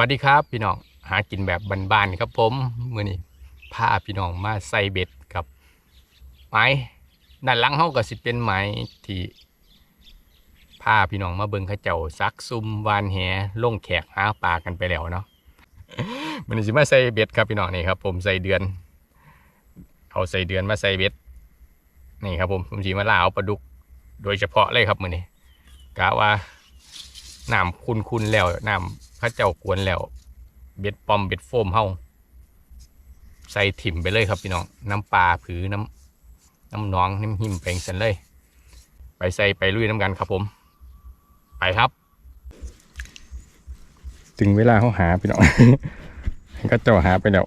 วัสดีครับพี่น้องหากินแบบบ้านๆครับผมมื้อนี้พาพี่น้องมาใส่เบ็ดกับไม้ด้านหลังเฮาก็สิเป็นไม้ที่พาพี่น้องมาเบิ่งเขาเจ้าซักซุมวานแหล่งแขกหาปลากันไปแล้วเนาะมือนี้สิมาใส่เบ็ดครับพี่น้องนี่ครับผมใส่เดือนเอาใส่เดือนมาใส่เบ็ดนี่ครับผมผมสิมาล่าเอาปลาดุกโดยเฉพาะเลยครับมือนี้กะว่าน้ำคุณๆแล้วน้ำ ข้าเจ้ากวนแล้ว เบ็ดปอมเบ็ดโฟมเฮาใส่ถิ่มไปเลยครับพี่น้อง น้ำปลาผือน้ำน้ำน้องน้ำหิมแปงสันเลย ไปใส่ไปลุยน้ำกันครับผม ไปครับ ถึงเวลาเขาหาพี่น้องก็เจ้าหาไปแล้ว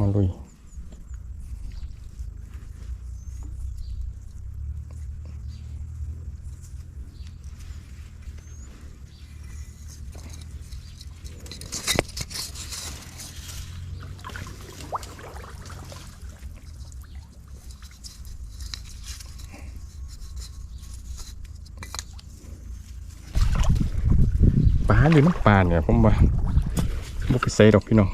มาลุย ปลาหรือน้ำปลาเนี่ยผมว่าบุกไปใส่ดอกพี่น้อง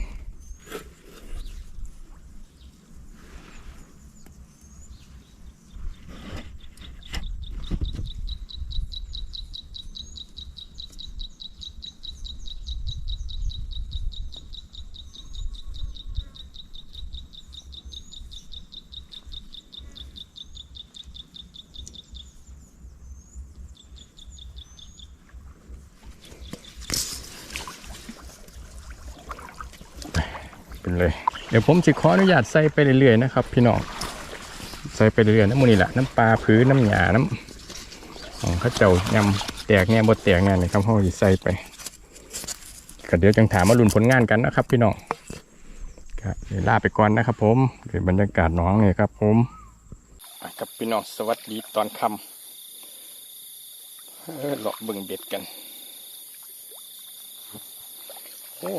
เป็นเลย เดี๋ยวผมจะขออนุญาตใส่ไปเรื่อยๆนะครับ พี่น้องใส่ไปเรื่อยๆน้ำมูนี่แหละน้ำปลาผือน้ำหยาน้ำของข้าเจ้ายำแตกแง่ยบดแตกแง่นี่ครับเขาจะใส่ไปก็เดี๋ยวจังถามมาลุ้นผลงานกันนะครับพี่น้องก็เดี๋ยวลาไปก่อนนะครับ ผมเดี๋ยวบรรยากาศน้องเลยครับ ผมอะครับพี่น้องสวัสดีตอนค่ำเออเลาะเบิ่งเบ็ดกัน โอ้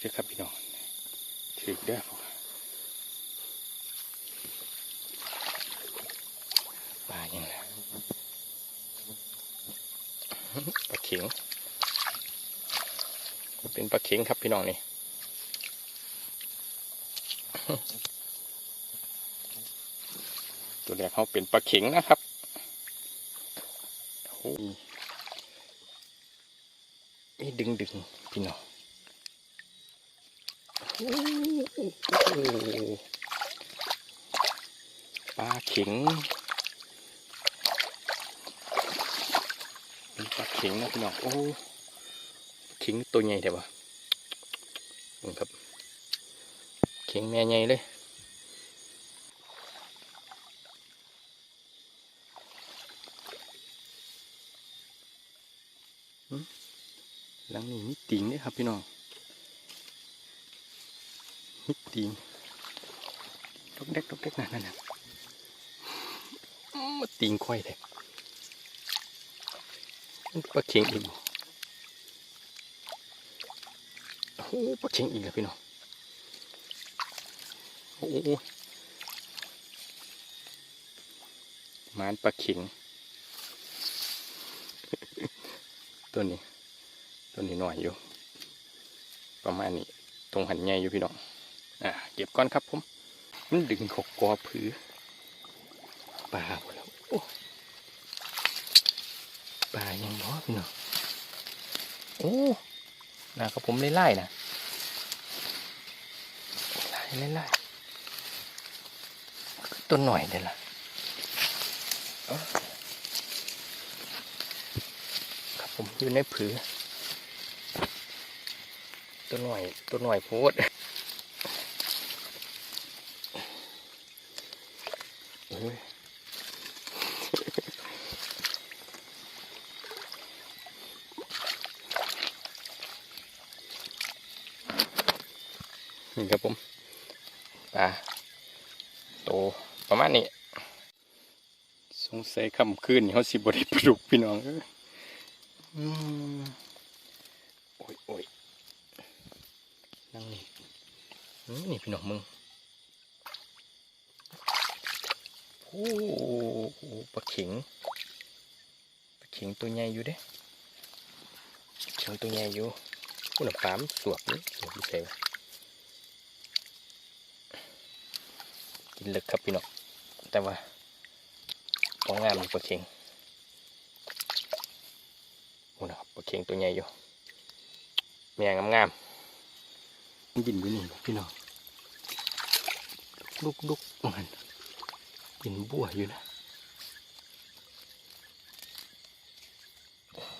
เด้ครับพี่น้องถือเด้ปลาอย่างไรปลาเข็ง เป็นปลาเข็งครับพี่น้องนี่ตัวแรกเขาเป็นปลาเข็งนะครับโอ้ยนี่ดึงดึงพี่น้อง ปลาเข็งเป็นปลาเข็งนะพี่น้องโอ้เข็งตัวใหญ่แต่ว่นี่ครับเข็งแม่ใหญ่เลยหลังนี้มีติ่งด้วยครับพี่น้อง นิดตีนดกเด็กดกเด็กนั่นนั่นน่ะมาตีนควายแท้มันปลาเข็งอีกโอ้ปลาเข็งอีกแล้วพี่น้องโอ้โหหมานปลาเข็งตัวนี้ ตัวนี้หน่อยอยู่ ประมาณนี้ ตรงหันใหญ่อยู่พี่น้อง อะเก็บก่อนครับผม มันดึงขกกอผือปลาหมดแล้วโอ้ปลายังน้อยเนาะโอ้นะครับผมไล่ๆนะไล่ไล่ไล่ต้นหน่อยเดี๋ยวละครับผมอยู่ในผือตัวหน่อยตัวหน่อยโพด นี่ครับผมปลาโตประมาณนี้ สงสัยค่ำคืนนี่เขาสิบได้ปลาดุกพี่น้องเอ้ยอืมโอ้ยโอ้ยนั่งนี่อืมนี่พี่น้องมึงโอ้โหปลาเข็งปลาเข็งเข็งตัวใหญ่อยู่เด้เข็งตัวใหญ่อยู่คุณน่ะปลามนสวบนี่สวบอยู่ใส่วะ กินเลึกครับพี่น้องแต่ว่าต้องงามปลาเข็งโอ้นะครับปลาเข็งตัวใหญ่อยู่แม่งามๆมันกินอยู่นี่พี่น้องลุกลุกๆมันกินบัวอยู่นะ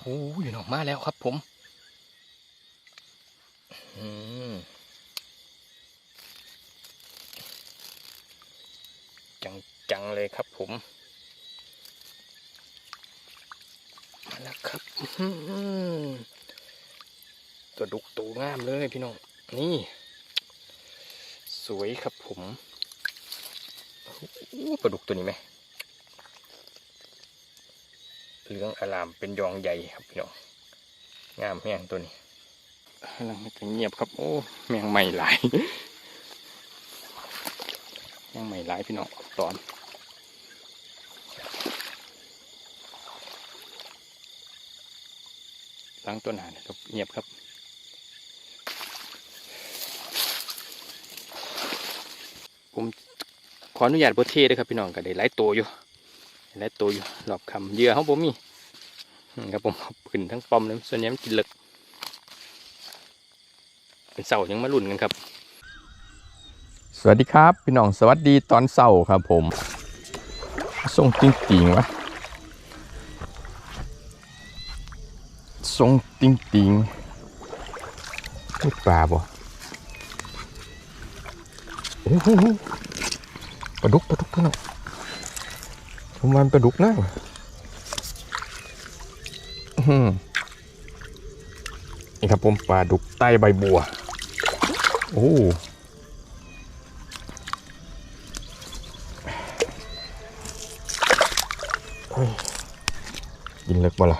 โอ้ยออกมาแล้วครับผม อืม จังๆเลยครับผมมาแล้วครับตัวดุกตัวงามเลยพี่น้องนี่ สวยครับผมโอ้ปลาดุกตัวนี้ไหมเหลืองอลามเป็นยองใหญ่ครับพี่น้องงามแห้งตัวนี้แล้วมันก็เงียบครับ โอ้ แมงใหม่หลาย แมงใหม่หลายพี่น้องตอนล้างตัวหนานะครับเงียบครับผมขออนุญาตโบเทด้วยครับพี่น้องก็ได้หลายตัวอยู่และตัวอยู่หลอบคำเยื่อเขาผมมีครับผมขึ้นทั้งปอมเลยส่วนใหญ่มันกินเลึกเป็นเสายังมาลุ่นกันครับ สวัสดีครับพี่น้องสวัสดีตอนเสาครับผมส่งจริงจริงวะส่งจริงจริงๆนี่ปลาบ่โอ้โหปลาดุกปลาดุกพี่น้องผมว่ามันปลาดุกนะอื้อหือนี่ครับผมปลาดุกใต้ใบบัว โอ้ บ่ล่ะ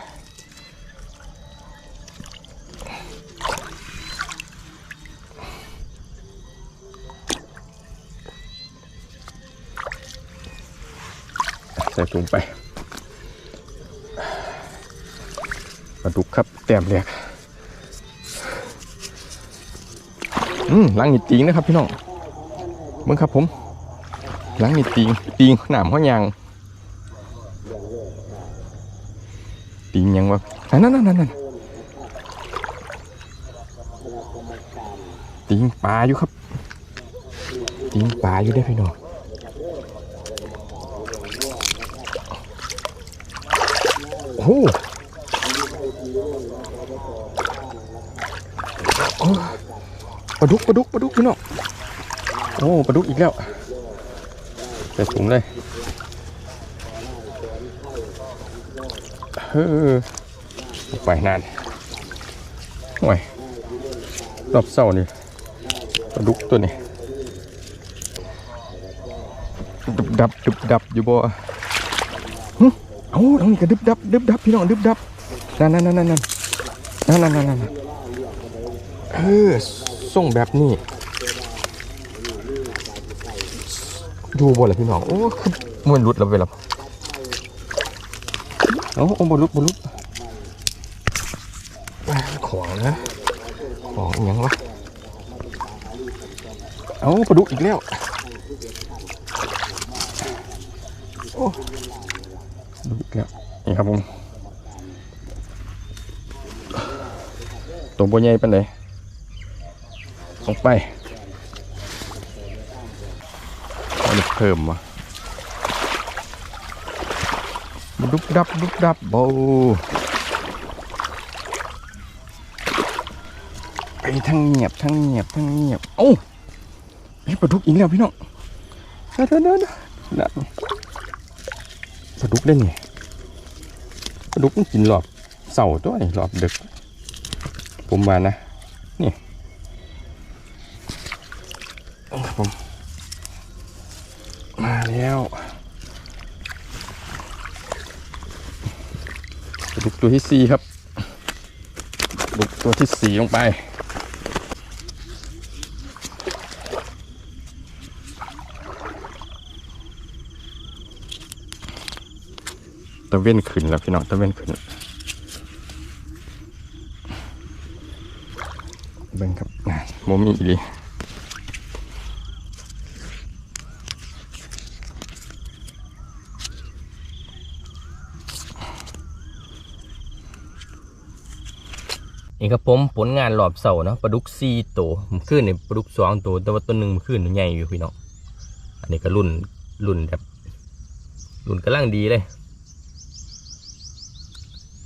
ใส่ถุงไปปลาดุกครับแต้มเรียกอืมหลังนี่ติงนะครับพี่น้องเบิ่งครับผมหลังนี่ติงติงหนามห้อยางติง ยังวะนั่นนั่นนั่นนั่นติงปลาอยู่ครับติงปลาอยู่ได้พี่น้องโอ้โหโอ้ปลาดุกปลาดุกปลาดุกพี่น้องโอ้ปลาดุกอีกแล้วใส่ถุงเลย เฮ้ออไปนานห่วยรอบเศร้านี่ปลาดุกตัวนี้ดึบดับดึบดับอยู่บ่หึเอ้าทางนี้ก็ดึบดับดึบดับพี่น้องดึบดับนั่นนั่นนั่นนั่นนั่นนั่นนั่นนั่นเออส่งแบบนี้ดูบนเลยพี่น้องโอ้คือมันรุดแล้วเวลา โอ้โอ้บรุดบรุดอ่าของนะของอหยังวะเอาปลาดุกอีกแล้วโอ้ปลาดุกอีกแล้วนี่ครับผมตัวบัวใหญ่เป็นไงลงไปเอาเพิ่มวะ ดุบดับดุบดับโบไปทั้งเงียบทั้งเงียบทั้งเงียบโอ้ยปลาดุกอีกแล้วพี่น้องเด้อเด้อเด้อเด้อน่ะปลาดุกเล่นไงปลาดุกมันกินหลอบเสาตัวนี่หลอบดึก ผมมานะนี่ผมมาแล้วปลา ดุกตัวที่สี่ครับลาดุกตัวที่สี่ลงไปตะเว้นขึ้นแล้วพี่น้องตะเว้นขึ้นเบิ่งครับโมมีอีหลี นี่ครับผมผลงานรอบเสาเนาะปลาดุกสี่ตัวมันขึ้นในปลาดุกสองตัวแต่ว่าตัวหนึ่งมันขึ้นใหญ่อยู่พี่น้องอันนี้ก็รุ่นรุ่นแบบรุ่นกำลังดีเลย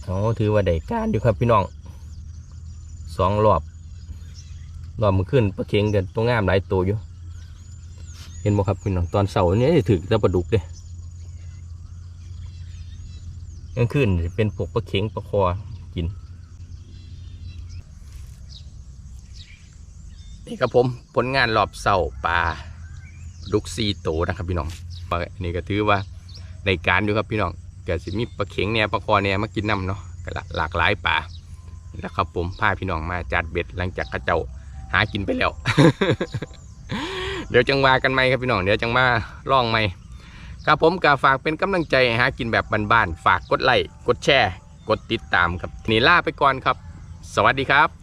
อ๋อถือว่าได้การอยู่ครับพี่น้องสองรอบรอบมันขึ้นปลาเค็งกันตัวงามหลายตัวอยู่ เห็นบ่ครับพี่น้องตอนเสาร์นี้ถือแต่ปลาดุกเด้กลางคืนเป็นพวกปลาเค็งปลาคอกิน นี่ครับผมผลงานรอบเสาปลาดุกซีโตนะครับพี่น้องนนี้ก็ถือว่าในการอยู่ครับพี่น้องเกิดสิมีปลาเข็งเนี่ยปลาคอเนี่ยมากินน้ำเนาะก็หลากหลายปลาแล้วครับผมพาพี่น้องมาจัดเบ็ดหลังจากเข้าเจ้าหากินไปแล้ว เดี๋ยวจังวากันไหมครับพี่น้องเดี๋ยวจังมาล่องไหมครับผมก็ฝากเป็นกำลังใจให้หากินแบบบ้านๆฝากกดไลค์กดแชร์ กดติดตามครับนี่ล่าไปก่อนครับ สวัสดีครับ